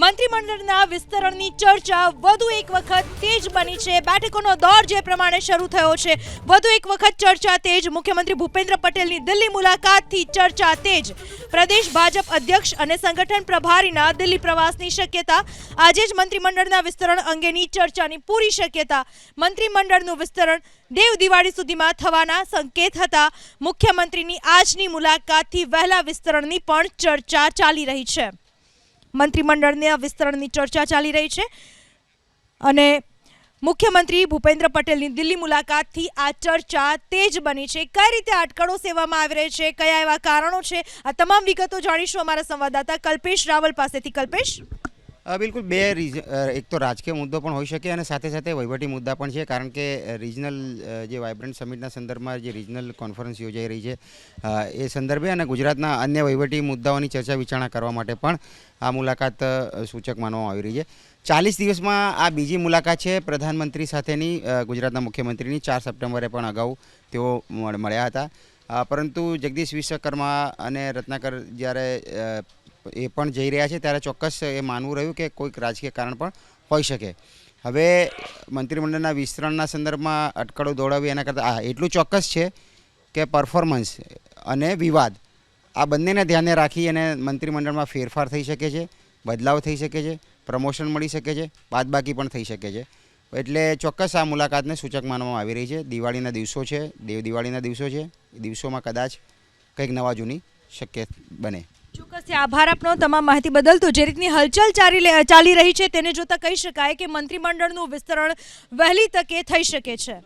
મંત્રીમંડળના વિસ્તરણની ચર્ચા વધુ એક વખત તેજ બની છે. બેઠકોનો દોર જે પ્રમાણે શરૂ થયો છે, વધુ એક વખત ચર્ચા તેજ. મુખ્યમંત્રી ભૂપેન્દ્ર પટેલની દિલ્હી મુલાકાતથી ચર્ચા તેજ. પ્રદેશ ભાજપ અધ્યક્ષ અને સંગઠન પ્રભારીના દિલ્હી પ્રવાસની શક્યતા, આજે જ મંત્રીમંડળના વિસ્તરણ અંગેની ચર્ચાની પૂરી શક્યતા. મંત્રીમંડળનું વિસ્તરણ દેવ દિવાળી સુધીમાં થવાના સંકેત હતા. મુખ્યમંત્રીની આજની મુલાકાતથી વહેલા વિસ્તરણની પણ ચર્ચા ચાલી રહી છે. મંત્રીમંડળના વિસ્તરણની ચર્ચા ચાલી રહી છે. અને મુખ્યમંત્રી ભૂપેન્દ્ર પટેલની દિલ્હી મુલાકાતથી આ ચર્ચા તેજ બની છે. કઈ રીતે અટકળો સેવામાં આવી રહી છે? કયા એવા કારણો છે? આ તમામ વિગતો જાણીશું અમારા સંવાદદાતા કલ્પેશ રાવલ પાસેથી. કલ્પેશ? બિલકુલ બે રીઝ એક તો રાજકીય મુદ્દો પણ હોઈ શકે અને સાથે સાથે વહીવટી મુદ્દા પણ છે, કારણ કે રિજનલ જે વાઇબ્રન્ટ સમિટના સંદર્ભમાં જે રિજનલ કોન્ફરન્સ યોજાઈ રહી છે એ સંદર્ભે અને ગુજરાતના અન્ય વહીવટી મુદ્દાઓની ચર્ચા વિચારણા કરવા માટે પણ આ મુલાકાત સૂચક માનવામાં આવી રહી છે. ચાલીસ દિવસમાં આ બીજી મુલાકાત છે, પ્રધાનમંત્રી સાથેની ગુજરાતના મુખ્યમંત્રીની. ચાર સપ્ટેમ્બરે પણ અગાઉ તેઓ મળ્યા હતા. પરંતુ જગદીશ વિશ્વકર્મા અને રત્નાકર જ્યારે એ પણ જઈ રહ્યા છે ત્યારે ચોક્કસ એ માનવું રહ્યું કે કોઈક રાજકીય કારણ પણ હોઈ શકે. હવે મંત્રીમંડળના વિસ્તરણના સંદર્ભમાં અટકળો દોડાવી એના કરતાં હા એટલું ચોક્કસ છે કે પરફોર્મન્સ અને વિવાદ, આ બંનેને ધ્યાને રાખી અને મંત્રીમંડળમાં ફેરફાર થઈ શકે છે, બદલાવ થઈ શકે છે, પ્રમોશન મળી શકે છે, બાદબાકી પણ થઈ શકે છે. એટલે ચોક્કસ આ મુલાકાતને સૂચક માનવામાં આવી રહી છે. દિવાળીના દિવસો છે, દેવ દિવાળીના દિવસો છે. દિવસોમાં કદાચ કંઈક નવા જૂની શક્ય બને. ચોક્કસ આભાર આપનો, તમામ માહિતી બદલ તો જે રીતની હલચલ ચાલી ચાલી રહી છે તેને જોતા કહી શકાય કે મંત્રીમંડળનું વિસ્તરણ વહેલી તકે થઈ શકે છે.